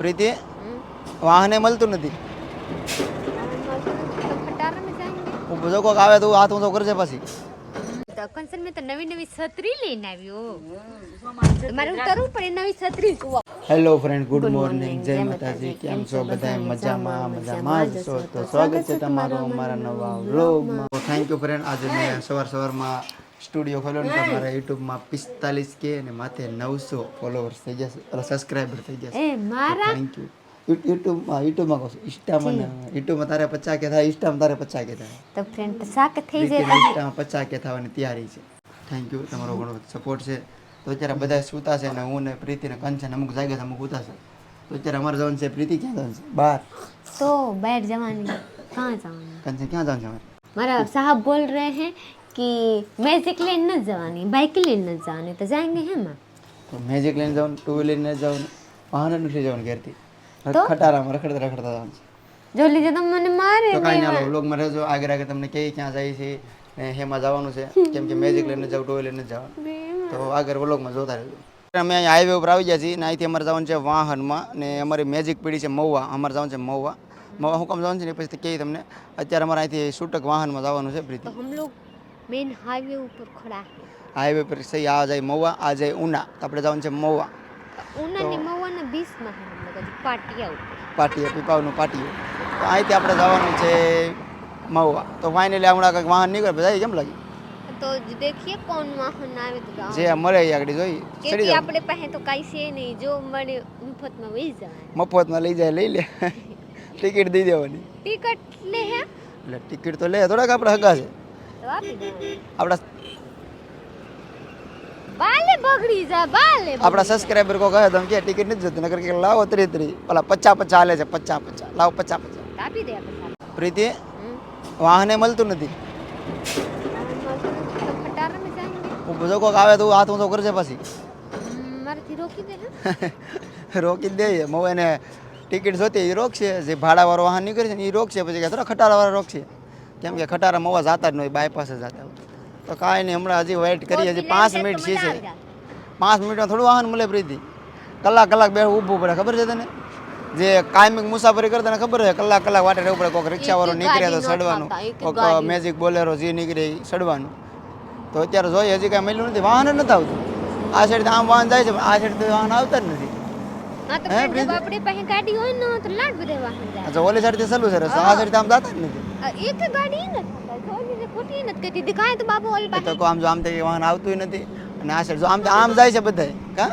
પ્રીતિ વાહને મળતું નથી કોક આવે તો હાથ ઊંચો કરજે પછી કંસન મેં તો નવી નવી છત્રી લઈને આવ્યો મારે ઉતારવું પડે નવી છત્રી હેલો ફ્રેન્ડ ગુડ મોર્નિંગ જય માતાજી કેમ છો બધા મજામાં મજામાં જ છો તો સ્વાગત છે તમારું અમારા નવા વ્લોગમાં થેન્ક યુ ફ્રેન્ડ આજે મેં સવાર સવારમાં સ્ટુડિયો ખોલો તમારા યુટ્યુબમાં પિસ્તાલીસ કે અને માથે નવસો ફોલોવર્સ થઈ જશે સબસ્ક્રાઈબર થઈ જશે. થેન્ક યુ યુટ્યુબમાં યુટ્યુબમાં કહું છું ઇન્સ્ટામાં યુટ્યુબમાં તારે પચાસ કે થાય ઇન્સ્ટામાં તારે પચાસ કે થાય. તો ફ્રેન્ડ સાક થઈ જાય. ઇન્સ્ટામાં પચાસ કે થવાની તૈયારી છે. થેન્ક યુ તમારો ઘણો સપોર્ટ છે. તો અત્યારે બધા સૂતા છે ને હું ને પ્રીતિ ને કંચન અમુક જાગ્યા અમુક ઉતા છે. તો અત્યારે અમારે જવાનું છે પ્રીતિ ક્યાં જવાનું છે? બહાર તો બહાર જવાનું કંચન ક્યાં જવાનું છે મારા સાહબ બોલ રહે હે कि મેજિક લેન ન જવાની બાઇક લેન ન જવાની તો જાયંગે હેમાં તો મેજિક લેન જવાનું ટુ વ્હીલર ન જવાનું વાહન જ નથી જવાનું ઘેરથી ખટારામાં રખડતા રખડતા જવાનું છે જો લીધે તમે મને મારે તો કાંઈ ના વ્લોગમાં રહેજો આગળ આગળ તમને કઈ ક્યાં જાય છે ને હેમાં જવાનું છે કેમ કે મેજિક લઈને જાવ ટુ વ્હીલર ન જવાનું તો આગળ વ્લોગમાં જોતા રહેજો અમે અહીંયા હાઈવે ઉપર આવી ગયા છીએ ને અહીંથી અમારે જવાનું છે વાહનમાં ને અમારી મેજિક પીડી છે મહુવા અમારે જવાનું છે મહુવા મહુવા હું કામ જવાનું છે ને પછી કે તમને અત્યારે અમારે અહીંથી છૂટક વાહનમાં જવાનું છે પ્રીતિ મેઇન હાઈવે ઉપર ખડા હાઈવે પર સહી આ જાય મહુવા આ જાય ઉના. તો આપણે જવાનું છે મહુવા. ઉના ને મહુવા ને બીસમાં પાટિયા પાટિયા પીપાવનું પાટિયું. તો અહીંથી આપણે જવાનું છે મહુવા. તો ફાઇનલી હમણાં કંઈક વાહન નીકળે બધા કેમ લાગી? તો દેખીએ કોણ વાહન આવે તો જે મળે આગળ જોઈએ. કે આપણે પાસે તો કાઈ છે નહીં. જો મળે મફતમાં લઈ જાય મફતમાં લઈ જાય લઈ લે. ટિકિટ દઈ દેવાની. ટિકિટ લે હે. એટલે ટિકિટ તો લે થોડાક આપણે હગા છે. આપણા બાલે બગડી જાય બાલે આપણા સબસ્ક્રાઈબર કો કહે તમે કે ટિકિટ નથી જતી. નગર કે લાવો ત્રી ત્રી ઓલા પચા પચા હાલે છે પચા પચા લાવો પચા પચા દે પ્રીતિ વાહને મળતું નથી. બધો કોક આવે તો હાથ ઊંચો કરજે પછી. મારાથી રોકી દે રોકી જ મો એને ટિકિટ જોતી એ રોકશે. જે ભાડાવાળો વાહન નીકળે છે ને એ રોકશે. પછી કે થોડા ખટારાવાળા રોકશે. કેમ કે ખટારા મોવા જતા જ નહીં બાયપાસ જ જતા હોય. તો કાંઈ નહીં હમણાં હજી વેઇટ કરીએ હજી પાંચ મિનિટ છે છે. પાંચ મિનિટમાં થોડું વાહન મળે પ્રીતિ કલાક કલાક બે ઊભું પડે. ખબર છે તને? જે કાયમિક મુસાફરી કરતા ખબર છે? કલાક કલાક વાટે રહેવું પડે કોઈક રિક્ષાવાળો નીકળે તો સડવાનું. કોઈક મેજિક બોલેરો જે નીકળે એ સડવાનું. તો અત્યારે જોઈએ હજી કાંઈ મળ્યું નથી. વાહન જ નથી આવતું. આ સાઈડ આમ વાહન જાય છે આ સાઈડ વાહન આવતા જ નથી. હા તો આપણી પાસે ગાડી હોય ને તો લાડ બધે વાહન જાય. અચ્છા ઓલી સાઈડથી સલું છે આ સાઈડ આમ જતા જ નથી. એક ગાડી ખોટી નથી કહેતી. દેખાય તો બાબુ ઓલ એ તો આમ જો આમ વાહન આવતું નથી. અને આ સાઈડ જો આમ આમ જાય છે બધા કા?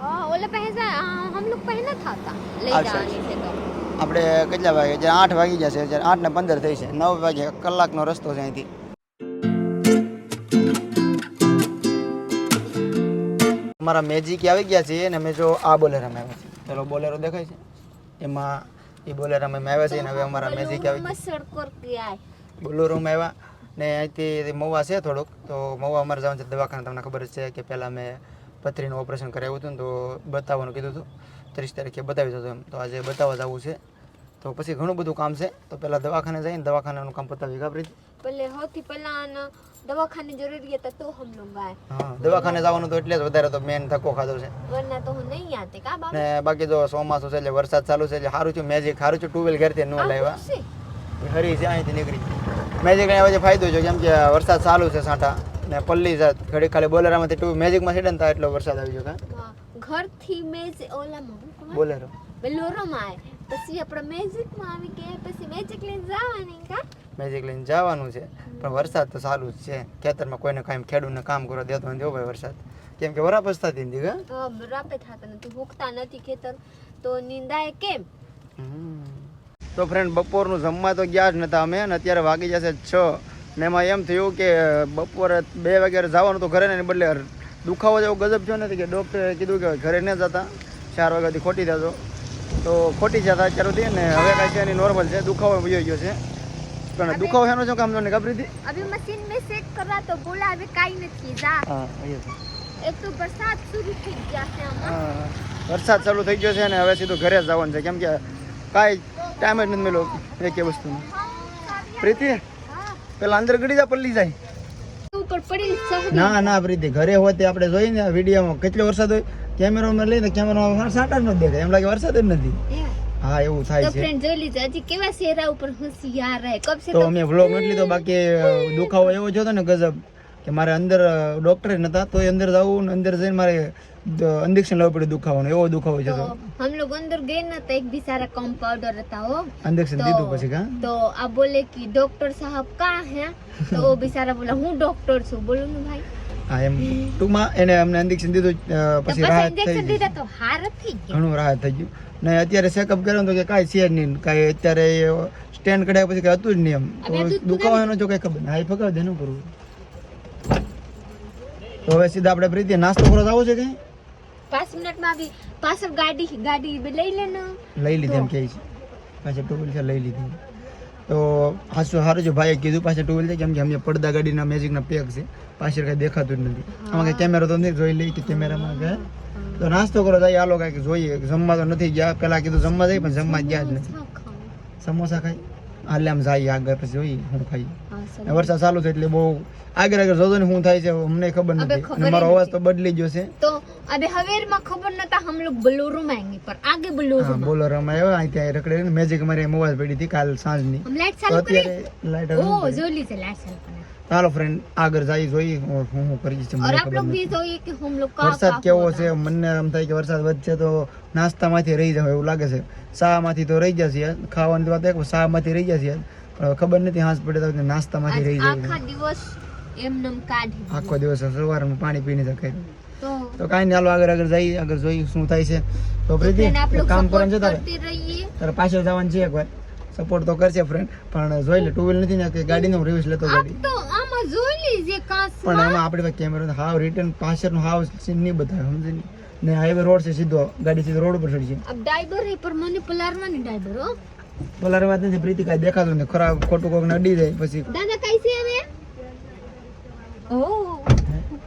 હા ઓલે પાસે હમ લોગ પહેલા થાતા. લઈ જવાની છે તો. આપણે કેટલા વાગે? જ્યારે આઠ વાગી જશે જ્યારે આઠ ને પંદર થઈ છે. નવ વાગે કલાકનો રસ્તો છે અહીંથી. અમારા મેજિક આવી ગયા છે અને અમે જો આ બોલેરો આવ્યા છે ચલો બોલેરો દેખાય છે. એમાં એ બોલેરામાં આવ્યા છે ને હવે અમારા મેજિક આવી બોલેરોમાં આવ્યા ને અહીંથી મહુવા છે થોડુંક તો મહુવા અમારે જવાનું છે દવાખાને તમને ખબર છે કે પહેલાં મેં પથરીનું ઓપરેશન કરાવ્યું હતું ને તો બતાવવાનું કીધું હતું. ત્રીસ તારીખે બતાવી દીધું એમ. તો આજે બતાવવા જવું છે. તો પછી ઘણું બધું કામ છે. તો પહેલાં દવાખાને જઈને દવાખાનાનું કામ પતાવી ખબર પહેલે સૌથી પહેલાં દવાખાને જરૂરિયાત તો હમ લુંગા હા દવાખાને જવાનું તો એટલે જ વધારે તો મેન ધક્કો ખાધો છે. વરના તો હું નહીં આતે કા બાબા ને બાકી જો ચોમાસું છે એટલે વરસાદ ચાલુ છે એટલે હારું છે મેજિક સારું છે ટુવેલ ઘેરથી ન લાવ્યા. હરી છે અહીંથી નીકળી. મેજિક આવ્યા છે ફાયદો છે કેમ કે વરસાદ ચાલુ છે સાંઠા. ને પલ્લી જાત ઘડી ખાલી બોલેરામાંથી ટુ મેજિકમાં સીડન થાય એટલો વરસાદ આવી ગયો કા? ઘરથી મેજ ઓલામાં બોલેરો. બોલેરોમાં આવે પછી આપણે મેજિકમાં આવી ગયા પછી મેજિક લઈને જવાની કા? મેજિક લઈને જવાનું છે પણ વરસાદ તો ચાલુ જ છે. ખેતરમાં કોઈને કાંઈ ખેડૂતને કામ કરવા દેતો નથી ભાઈ વરસાદ. કેમ કે વરાપસ થતી નથી હા? અ, થતા નથી ભૂખતા નથી ખેતર. તો નિંદાય કેમ? તો ફ્રેન્ડ બપોરનું જમવા તો ગયા જ નતા અમે ને અત્યારે વાગી જશે છ. ને એમાં એમ થયું કે બપોરે બે વાગ્યારે જવાનું તો ઘરે ને બદલે દુખાવો જેવો ગજબ થયો નથી કે ડૉક્ટરે કીધું કે ઘરે ન જતા. ચાર વાગ્યાથી ખોટી જતો તો ખોટી જતા અત્યાર સુધી ને હવે કાંઈ છે નોર્મલ છે દુખાવો વયો ગયો છે. પણ દુખાવો એનો શું કામ તમને ખબર હતી અભી મશીન મે ચેક કરવા તો બોલા હવે કાઈ નથી જા. હા એ તો વરસાદ શરૂ થઈ ગયા છે હા વરસાદ ચાલુ થઈ ગયો છે ને હવે સીધું ઘરે જ જવાનું છે. કેમ કે કાંઈ ટાઈમ જ નથી મળ્યો એક એ વસ્તુનો. પ્રીતિ પેલા અંદર ગડી જા પલ્લી જાય. ના. ના પ્રીતિ. ઘરે હોતી આપણે જોઈએ ને વિડીયોમાં કેટલો વરસાદ હોય. કેમેરામાં લઈને કેમેરામાં સાટા જ દેખાય. એમ લાગે વરસાદ જ નથી. હા એવું થાય છે. ફ્રેન્ડ જોઈ લીધો. હજી કેવા શેરા ઉપર હસી યાર રહે? કબ છે તો અમે વ્લોગ નથી લીધો બાકી દુખાવો એવો જોતો ને ગજબ કે મારે અંદર ડોક્ટર નતા તો અંદર જવું ને અંદર જઈને મારે ઇન્જેક્શન લેવું પડ્યું દુખાવાનું. એવો દુખાવો જતો હમ લોકો અંદર ગયે ના તો એક બી સારા કમ હતા હો. ઇન્જેક્શન દીધું પછી કા? તો આ બોલે કે ડોક્ટર સાહેબ કા હે? તો બિચારા બોલા હું ડોક્ટર છું. બોલું ને ભાઈ. હા એમ. ટૂંકમાં એને અમને ઇન્જેક્શન દીધું તો પછી રાહત થઈ ગઈ. ઘણું રાહત થઈ ગયું. ને અત્યારે ચેકઅપ કર્યો ને તો કે કાંઈ છે જ નહીં. કાંઈ અત્યારે સ્ટેન્ડ કઢાયા પછી કાંઈ હતું જ નહીં એમ. તો દુખાવાનો જો કઈ ખબર નહીં. હાઈ ફગાવ દે શું કરવું તો હવે સીધા આપણે પ્રીતિ નાસ્તો કરો આવો છે કઈ? પાંચ મિનિટમાં આવી પાછળ ગાડી ગાડી લઈ લે લઈ લીધી એમ કહે છે. પાછા ટુ છે લઈ લીધી તો હાસું સારું છે. ભાઈએ કીધું પાછા ટુ વ્હીલ છે. કેમ કે અમે પડદા ગાડીના મેજિકના પેક છે. પાછળ કાંઈ દેખાતું જ નથી. આમાં કંઈ કેમેરો તો નથી જોઈ લઈ કે કેમેરામાં કે તો નાસ્તો કરો જાય આ લોકો કાંઈક જોઈએ. જમવા તો નથી ગયા. પહેલાં કીધું જમવા જાય પણ જમવા ગયા જ નથી. સમોસા ખાઈ. હાલે આમ જાય આગળ પછી જોઈએ હું ખાઈ વરસાદ ચાલુ છે એટલે બહુ આગળ આગળ જોજો ને શું થાય છે. અમને ખબર નથી. મારો અવાજ તો બદલી ગયો છે. તો અબે હવેર માં ખબર નતા हम लोग बोलेरो में आएंगे पर आगे बोलेरो હા में બોલો રમાયો અહીં ત્યાં રખડે મેજિક મારી મોબાઈલ પડી હતી કાલ સાંજની हम लाइट તો चालू करें અત્યારે લાઈટ ओ जो ली से लाइट चालू करें ચાલો ફ્રેન્ડ આગળ જઈ જોઈએ હું હું હું કરી છે और મને आप ખબર लोग भी નથી જોઈએ कि हम लोग का વરસાદ કેવો છે મને એમ થાય કે વરસાદ વધશે તો નાસ્તામાંથી રહી જાવ એવું લાગે છે શામાંથી તો રહી જશે યાર ખાવાની તો વાત એક શામાંથી રહી જશે યાર પણ હવે ખબર નથી હાંસ પડે તો નાસ્તામાંથી રહી જાય આખા દિવસ એમનેમ કાઢી આખો દિવસ સવારમાં પાણી પીને શકાય તો કાંઈ નહીં હાલો આગળ આગળ જઈ આગળ જોઈ શું થાય છે. તો પ્રીતિ કામ કરવાનું છે તારે. તારે પાછળ જવાનું છે એકવાર. સપોર્ટ તો કરશે ફ્રેન્ડ પણ જોઈ લે ટુ વ્હીલ નથી ને કે ગાડીનો રિવ્યુઝ લેતો ગાડી. પણ એમાં આપણે કેમેરો હાવ રિટર્ન પાછળનો હાવ સીન નહીં બતાવે સમજી ને હાઈવે રોડ છે સીધો ગાડી સીધો રોડ ઉપર ચડશે. ડ્રાઈવર પર મને પલારવા ને ડ્રાઈવર હો. પલારવા વાત નથી પ્રીતિ કાંઈ દેખાતો ને ખરાબ ખોટું કોક નડી જાય પછી દાદા કઈ છે હવે? ઓ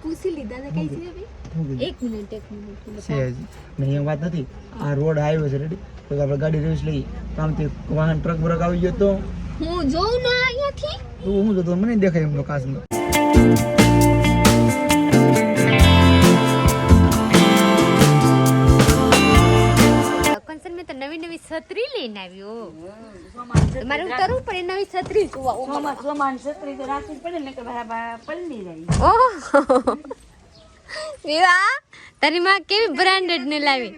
પૂછી લીધા દાદા કઈ છે હવે? એક મિનિટ એક મિનિટ છે હજી. એમ વાત નથી. આ રોડ હાઈવે છે રેડી તો આપણે ગાડી લઈએ તો આમથી વાહન ટ્રક બ્રક આવી ગયો તો? હું જોઉં ના અહીંયાથી? તો હું જોતો મને દેખાય એમનો કાચમાં કંસન મેં તો નવી નવી છત્રી લઈને આવ્યો. મારે ઉતારવું પડે નવી છત્રી. સોમાં સોમાન છત્રી તો રાખવી પડે ને કે બરાબર જાય. ઓહ. વિવાહ? તારી માં કેવી બ્રાન્ડેડ ને લાવી?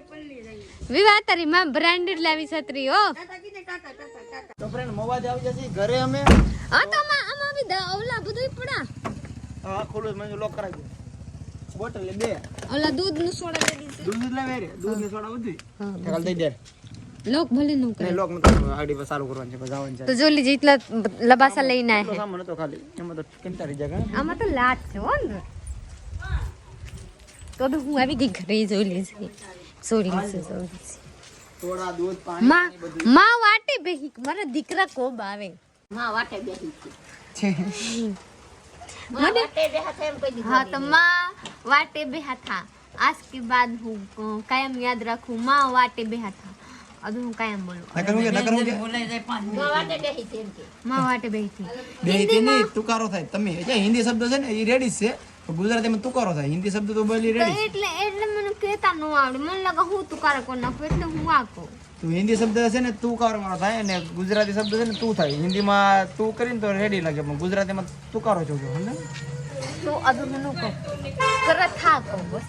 વિવાહ તારી માં બ્રાન્ડેડ લાવી છત્રી હો. તો ફ્રેન્ડ મોવાજ આવી જશે ઘરે અમે. હા તો આમાં આમાં આવી દા ઓલા બધું પડા. હા ખોલું મને લોક કરાવી દો બોટલ લે બે. ઓલા દૂધનું સોડા દે દીધું લાવે રે દૂધ ને સોડા બધું હા. કાલ દઈ દે. લોક ભલે નું કરે. લોક નતો આડી પર ચાલુ કરવાનું છે પછી છે. તો જોલી જેટલા લબાસા લઈને આયા સામાન તો ખાલી. એમાં તો કંટાળી જાય કાં? આમાં તો લાટ છે હો ને તો બી હું આવી ગઈ ઘરે જોઈ લીધી જોઈ લીધી જોઈ લીધી સોડા દૂધ પાણી માં માં વાટે બેહી મારા દીકરા કોબ આવે માં વાટે બેસી છે મને વાટે બેહા એમ કહી हाँ तो माँ वाटे बेहा था आज के बाद हूँ अ, कायम याद रखूँ माँ वाटे बेहा था अभी हूँ कायम बोलूँ નકર હું કે નકર હું કે બોલાઈ જાય પાંચ મિનિટ વાટે બેસી તેમ કે माँ वाटे बेही थी બે તે નહીં તુકારો થાય તમે જે હિન્દી શબ્દ છે ને એ રેડી જ છે ગુજરાતીમાં તુકારો થાય. હિન્દી શબ્દ તો બોલી તો રેડી એટલે એટલે મને કહેતા ન આવડે. મને લાગે હું તું કારે કોણ નાખું એટલે હું આ કહું. તો હિન્દી શબ્દ છે ને તુકારો વાળો થાય અને ગુજરાતી શબ્દ છે ને તું થાય. હિન્દીમાં તું કરીને તો રેડી લાગે પણ ગુજરાતીમાં તુકારો છો ને તો અધુ મને કહો. કરે થા કહો બસ.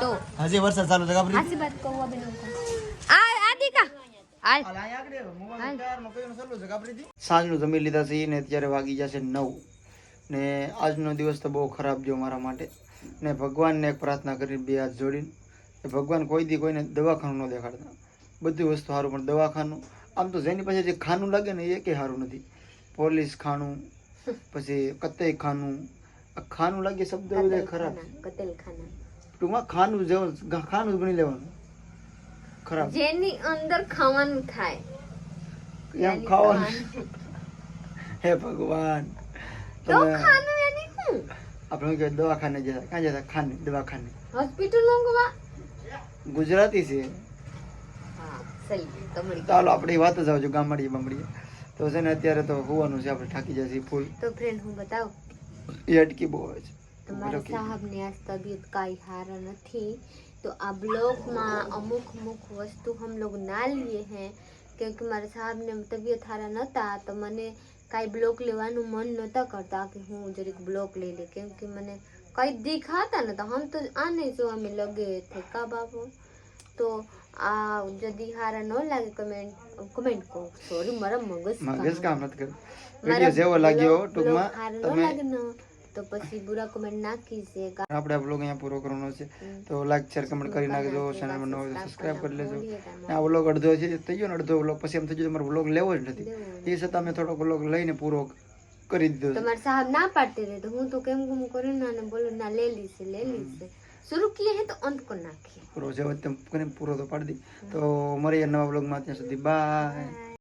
તો હજી વરસાદ ચાલુ છે કાપરી આસી વાત કહું અભી આ આદિકા સાંજનું જમી લીધા છે ને અત્યારે વાગી જશે નવ. ને આજનો દિવસ તો બહુ ખરાબ ગયો મારા માટે. ને ભગવાનને એક પ્રાર્થના કરી બે હાથ જોડીને. ભગવાન કોઈ દી કોઈને દવાખાનું ન દેખાડતા. બધી વસ્તુ સારું પણ દવાખાનું આમ તો જેની પાસે જે ખાનું લાગે ને એ કંઈ સારું નથી. પોલીસ ખાનું પછી કતઈ ખાનું. ખાનું લાગે શબ્દ બધા ખરાબ ટૂંકમાં ખાનું જેવું ખાનું ગણી લેવાનું. ખરાબ. જેની અંદર ખાવાનું ખાય એમ ખાવાનું. હે ભગવાન. તમે આપણે કે દવાખાને જતા ક્યાં જતા ખાને દવાખાને. હોસ્પિટલ ગુજરાતી છે. ચાલો આપણે વાત જ આવજો ગામડીએ બામડીએ. તો છે ને અત્યારે તો હોવાનું છે આપણે થાકી જશે ફૂલ તો ફ્રેન્ડ હું બતાવ? એ અટકી બહુ છે. તમારા સાહેબને આજ તબિયત કાંઈ હારા નથી. તો આ બ્લોગમાં અમુક અમુક વસ્તુ હમ લોગ ના લીએ હે. કેમ કે મારા સાહેબને તબિયત હારા નહોતા તો મને કાંઈ બ્લોક લેવાનું મન નહોતા કરતા કે હું જરીક બ્લોક લઈ લે. કેમ કે મને કંઈ દેખાતા નહોતા. હમ તો આને જો અમે લગે થે કા બાપુ. તો આ જદી હારા ન લાગે કમેન્ટ કમેન્ટ કો સોરી મારા મગજ મગજ કામ નથી કરતું વિડિયો જેવો લાગ્યો ટૂંકમાં તમે તો પછી બુરા કમેન્ટ નાખી છે આપણે બ્લોગ અહીંયા પૂરો કરવાનો છે. તો લાઈક શેર કમેન્ટ કરી નાખજો. ચેનલ પર નવો સબસ્ક્રાઇબ કરી લેજો. આ બ્લોગ અડધો છે થઈ અડધો બ્લોગ પછી એમ થઈ ગયું તમારો બ્લોગ લેવો જ નથી. એ છતાં મેં થોડો બ્લોગ લઈને પૂરો કરી દીધો તમારા સાહેબ ના પાડતી રહે તો હું તો કેમ ગુમ કર્યું ના ને બોલું ના લે લીસે લે લીસે શરૂ કિયે હે તો અંત કો નાખીએ. પૂરો જવાબ તમે પૂરો તો પાડી દી. તો મળીએ નવા બ્લોગમાં ત્યાં સુધી. બાય.